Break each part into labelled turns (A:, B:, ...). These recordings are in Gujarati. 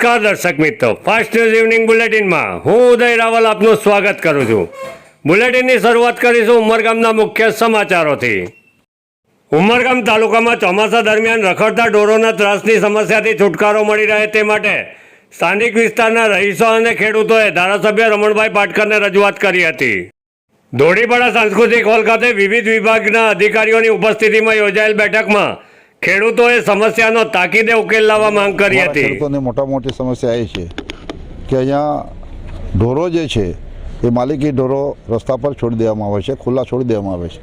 A: નમસ્કાર દર્શક મિત્રો. ફાસ્ટ ન્યૂઝ ઇવનિંગ બુલેટિનમાં હું ઉદય રાવલ આપનું સ્વાગત કરું છું. બુલેટિનની શરૂઆત કરીશું ઉમરગામના મુખ્ય સમાચારોથી. ઉમરગામ તાલુકામાં ચોમાસા દરમિયાન રખડતા ઢોરોના ત્રાસની સમસ્યાથી છુટકારો મળી રહે તે માટે સ્થાનિક વિસ્તારના રહીશો અને ખેડૂતોએ ધારાસભ્ય રમણભાઈ પાટકરને રજૂઆત કરી હતી. ધોળીપાડા સાંસ્કૃતિક હોલ ખાતે વિવિધ વિભાગના અધિકારીઓની ઉપસ્થિતિમાં યોજાયેલ બેઠકમાં ખેડૂતોએ સમસ્યાનો તાકીદે ઉકેલ લાવવા માંગ કરી હતી.
B: ખેડૂતોની મોટા મોટી સમસ્યા એ છે કે અહીંયા ઢોરો જે છે એ માલિકી ઢોરો રસ્તા પર છોડી દેવામાં આવે છે ખુલ્લા છોડી દેવામાં આવે છે.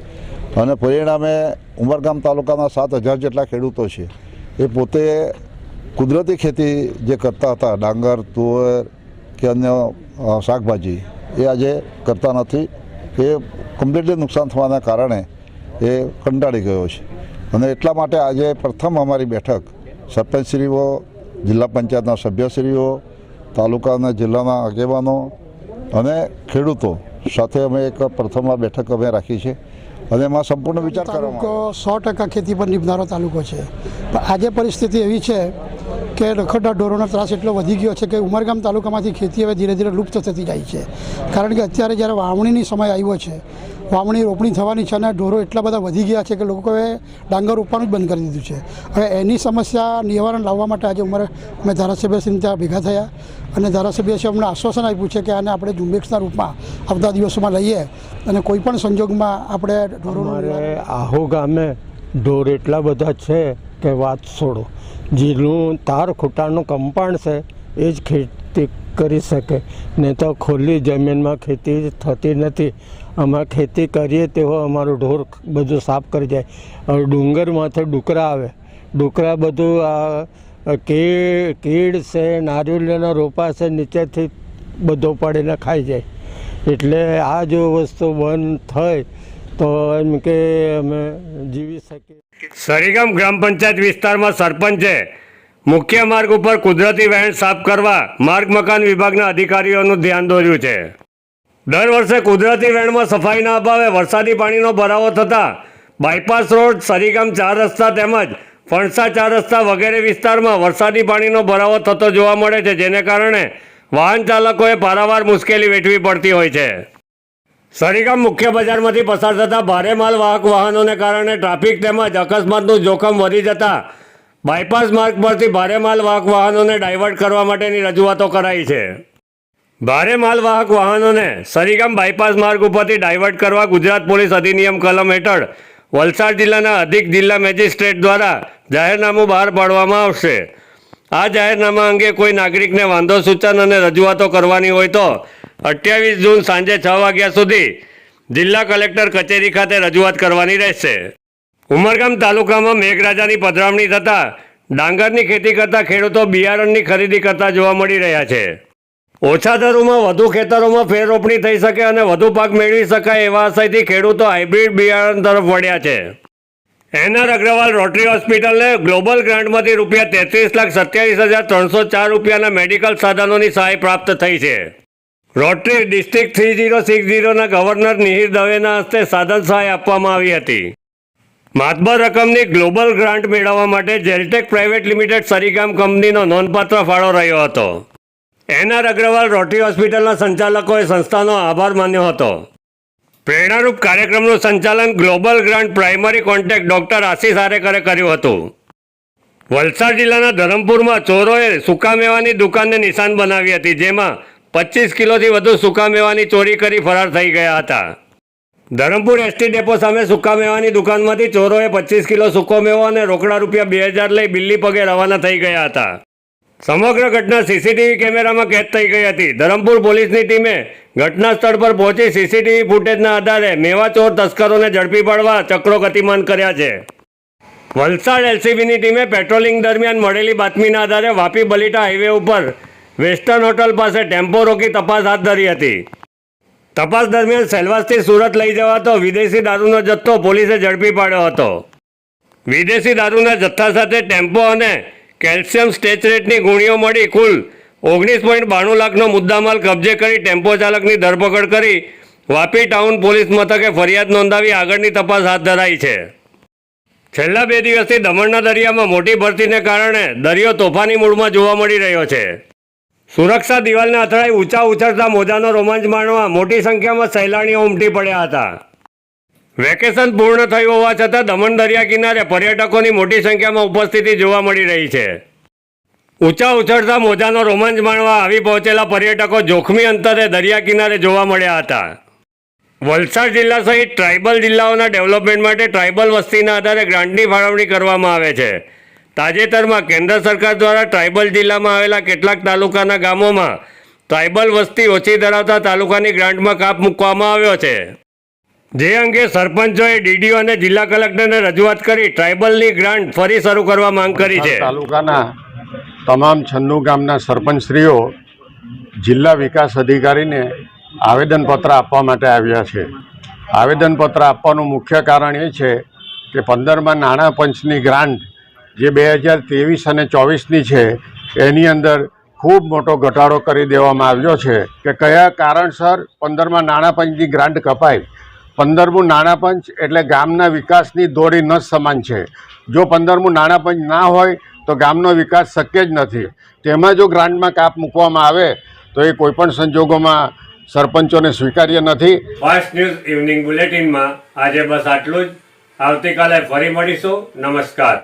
B: અને પરિણામે ઉમરગામ તાલુકાના સાત હજાર જેટલા ખેડૂતો છે એ પોતે કુદરતી ખેતી જે કરતા હતા ડાંગર તુવેર કે અન્ય શાકભાજી એ આજે કરતા નથી. એ કમ્પ્લીટલી નુકસાન થવાના કારણે એ કંટાળી ગયો છે. અને એટલા માટે આજે પ્રથમ અમારી બેઠક સરપંચશ્રીઓ જિલ્લા પંચાયતના સભ્યશ્રીઓ તાલુકાના જિલ્લાના આગેવાનો અને ખેડૂતો સાથે અમે એક પ્રથમ આ બેઠક અમે રાખી છે અને એમાં સંપૂર્ણ વિચાર કરવામાં
C: સો ટકા ખેતી પર નિભનારો તાલુકો છે. પણ આજે પરિસ્થિતિ એવી છે કે રખડના ઢોરોનો ત્રાસ એટલો વધી ગયો છે કે ઉમરગામ તાલુકામાંથી ખેતી હવે ધીરે ધીરે લુપ્ત થતી જાય છે. કારણ કે અત્યારે જ્યારે વાવણીની સમય આવ્યો છે વાવણી રોપણી થવાની છે અને ઢોરો એટલા બધા વધી ગયા છે કે લોકોએ ડાંગર રોપવાનું જ બંધ કરી દીધું છે. હવે એની સમસ્યા નિવારણ લાવવા માટે આજે અમારે અમે ધારાસભ્યશ્રી ત્યાં ભેગા થયા અને ધારાસભ્યશ્રી અમને આશ્વાસન આપ્યું છે કે આને આપણે ઝુંબેશના રૂપમાં આવતા દિવસોમાં લઈએ અને કોઈ પણ સંજોગમાં આપણે
D: ઢોરો આહુ ગામે ઢોર એટલા બધા છે કે વાત છોડો. જેનું તાર ખૂટાનું કંપાણ છે, એ જ ખેતી કરી શકે. નહીં તો ખુલ્લી જમીનમાં ખેતી થતી નથી. અમે ખેતી કરીએ તેવો અમારું ઢોર બધું સાફ કરી જાય. હવે ડુંગર માથે ડુકરા આવે. ડુકરા બધું આ કે, કીડ છે, નારિયેળના રોપા છે, નીચેથી બધો પાડીને ખાઈ જાય. એટલે આ જો વસ્તુ બંધ થાય તો એમ કે અમે જીવી શકીએ.
A: સરીગામ ગ્રામ પંચાયત વિસ્તારમાં સરપંચે મુખ્ય માર્ગ ઉપર કુદરતી વહેણ સાફ કરવા માર્ગ મકાન વિભાગના અધિકારીઓનું ધ્યાન દોર્યું છે. દર વર્ષે કુદરતી વહેણમાં સફાઈના અભાવે વરસાદી પાણીનો ભરાવો થતાં બાયપાસ રોડ, સરીગામ ચાર રસ્તા તેમજ ફણસા ચાર રસ્તા વગેરે વિસ્તારમાં વરસાદી પાણીનો ભરાવો થતો જોવા મળે છે, જેને કારણે વાહન ચાલકોએ પારાવાર મુશ્કેલી વેઠવી પડતી હોય છે. સરીગામ મુખ્ય બજારમાંથી પસાર થતા ભારે માલ વાહક વાહનોને કારણે ટ્રાફિક તેમજ અકસ્માતનું જોખમ વધી જતા બાયપાસ માર્ગ પરથી ભારે માલ વાહક વાહનોને ડાયવર્ટ કરવા માટેની રજૂઆતો કરાઈ છે. ભારે માલ વાહક વાહનોને સરીગામ બાયપાસ માર્ગ ઉપરથી ડાયવર્ટ કરવા ગુજરાત પોલીસ અધિનિયમ કલમ હેઠળ વલસાડ જિલ્લાના અધિક જિલ્લા મેજિસ્ટ્રેટ દ્વારા જાહેરનામું બહાર પાડવામાં આવશે. આ જાહેરનામા અંગે કોઈ નાગરિકને વાંધો સૂચન અને રજૂઆતો કરવાની હોય તો અઠ્યાવીસ જૂન સાંજે છ વાગ્યા સુધી જિલ્લા કલેક્ટર કચેરી ખાતે રજૂઆત કરવાની રહેશે. ઉમરગામ તાલુકામાં મેઘરાજાની પધરામણી થતાં ડાંગરની ખેતી કરતા ખેડૂતો બિયારણની ખરીદી કરતા જોવા મળી રહ્યા છે. ઓછા દરોમાં વધુ ખેતરોમાં ફેર રોપણી થઈ શકે અને વધુ પાક મેળવી શકાય એવા આશયથી ખેડૂતો હાઇબ્રિડ બિયારણ તરફ વળ્યા છે. એનઆર અગ્રવાલ રોટરી હોસ્પિટલને ગ્લોબલ ગ્રાન્ટમાંથી રૂપિયા તેત્રીસ લાખ સત્યાવીસ હજાર ત્રણસો ચાર રૂપિયાના મેડિકલ સાધનોની સહાય પ્રાપ્ત થઈ છે. Rotary district three zero six જીરોના governor Mihir દવેના હસ્તે સાધન સહાય આપવામાં આવી હતી. માતબર રકમની ગ્લોબલ ગ્રાન્ટ મેળવવા માટે જેલટેક પ્રાઇવેટ લિમિટેડ સરીગામ કંપનીનો નોંધપાત્ર ફાળો રહ્યો હતો. એનઆર અગ્રવાલ રોટરી હોસ્પિટલના સંચાલકોએ સંસ્થાનો આભાર માન્યો હતો. પ્રેરણારૂપ કાર્યક્રમનું સંચાલન global grant primary contact doctor Ashish Arekar કર્યું હતું. વલસાડ જિલ્લાના ધરમપુરમાં ચોરોએ સૂકા મેવાની દુકાનને નિશાન બનાવી હતી, જેમાં પચીસ કિલોથી વધુ સૂકા મેવાની ચોરી કરી ફરાર થઈ ગયા હતા. ધરમપુર એસટી ડેપો સામે સુકા મેવાની દુકાનમાંથી ચોરોએ પચીસ કિલો સૂકો મેવો અને રોકડા રૂપિયા બે હજાર લઈ બિલ્લી પગે રવાના થઈ ગયા હતા. સમગ્ર ઘટના સીસીટીવી કેમેરામાં કેદ થઈ ગઈ હતી. ધરમપુર પોલીસની ટીમે ઘટના સ્થળ પર પહોંચી સીસીટીવી ફૂટેજના આધારે મેવા ચોર તસ્કરોને ઝડપી પાડવા ચક્રો ગતિમાન કર્યા છે. વલસાડ એલસીબીની ટીમે પેટ્રોલિંગ દરમિયાન મળેલી બાતમીના આધારે વાપી બલીટા હાઈવે ઉપર વેસ્ટર્ન હોટલ પાસે ટેમ્પો રોકી તપાસ હાથ ધરી હતી. તપાસ દરમિયાન સેલવાસથી સુરત લઈ જવાતો વિદેશી દારૂનો જથ્થો પોલીસે ઝડપી પાડ્યો હતો. વિદેશી દારૂના જથ્થા સાથે ટેમ્પો અને કેલ્શિયમ સ્ટેચરેટની ગુણીઓ મળી કુલ ઓગણીસ પોઈન્ટ બાણું લાખનો મુદ્દામાલ કબજે કરી ટેમ્પો ચાલકની ધરપકડ કરી વાપી ટાઉન પોલીસ મથકે ફરિયાદ નોંધાવી આગળની તપાસ હાથ ધરાઈ છે. છેલ્લા બે દિવસથી દમણના દરિયામાં મોટી ભરતીને કારણે દરિયો તોફાની મૂડમાં જોવા મળી રહ્યો છે. સુરક્ષા દિવાલને અથડાઈ ઊંચા ઉછળતા મોજાનો રોમાંચ માણવા મોટી સંખ્યામાં સહેલાણીઓ ઉમટી પડ્યા હતા. વેકેશન પૂર્ણ થયું હોવા છતાં દમણ દરિયા કિનારે પર્યટકોની મોટી સંખ્યામાં ઉપસ્થિતિ જોવા મળી રહી છે. ઊંચા ઉછળતા મોજાનો રોમાંચ માણવા આવી પહોંચેલા પર્યટકો જોખમી અંતરે દરિયા કિનારે જોવા મળ્યા હતા. વલસાડ જિલ્લા સહિત ટ્રાઇબલ જિલ્લાઓના ડેવલપમેન્ટ માટે ટ્રાઇબલ વસ્તીના આધારે ગ્રાન્ટની ફાળવણી કરવામાં આવે છે. તાજેતરમાં કેન્દ્ર સરકાર દ્વારા ટ્રાઇબલ જિલ્લામાં આવેલા કેટલાક તાલુકાના ગામોમાં ટ્રાઇબલ વસ્તી ઓછી ધરાવતા તાલુકાની ગ્રાન્ટમાં કાપ મૂકવામાં આવ્યો છે. જે અંગે સરપંચોએ ડીડીઓ અને જિલ્લા કલેક્ટરને રજૂઆત કરી ટ્રાઇબલની ગ્રાન્ટ ફરી શરૂ કરવા માંગ કરી છે.
E: તાલુકાના તમામ છન્નુ ગામના સરપંચશ્રીઓ જિલ્લા વિકાસ અધિકારીને આવેદનપત્ર આપવા માટે આવ્યા છે. આવેદનપત્ર આપવાનું મુખ્ય કારણ એ છે કે પંદરમાં નાણાં પંચની ગ્રાન્ટ જે બે હજાર ત્રેવીસ અને ચોવીસની છે, એની અંદર ખૂબ મોટો ઘટાડો કરી દેવામાં આવ્યો છે કે કયા કારણસર પંદરમાં નાણાં પંચની ગ્રાન્ટ કપાય પંદરમું નાણાં પંચ એટલે ગામના વિકાસની દોડી ન સમાન છે. જો પંદરમું નાણાં પંચ ના હોય, તો ગામનો વિકાસ શક્ય જ નથી. તેમાં જો ગ્રાન્ટમાં કાપ મૂકવામાં આવે, તો એ કોઈપણ સંજોગોમાં સરપંચોને સ્વીકાર્ય નથી.
A: ફાસ્ટ ન્યૂઝ ઇવનિંગ બુલેટિનમાં આજે બસ આટલું જ. આવતીકાલે ફરી મળીશું. નમસ્કાર.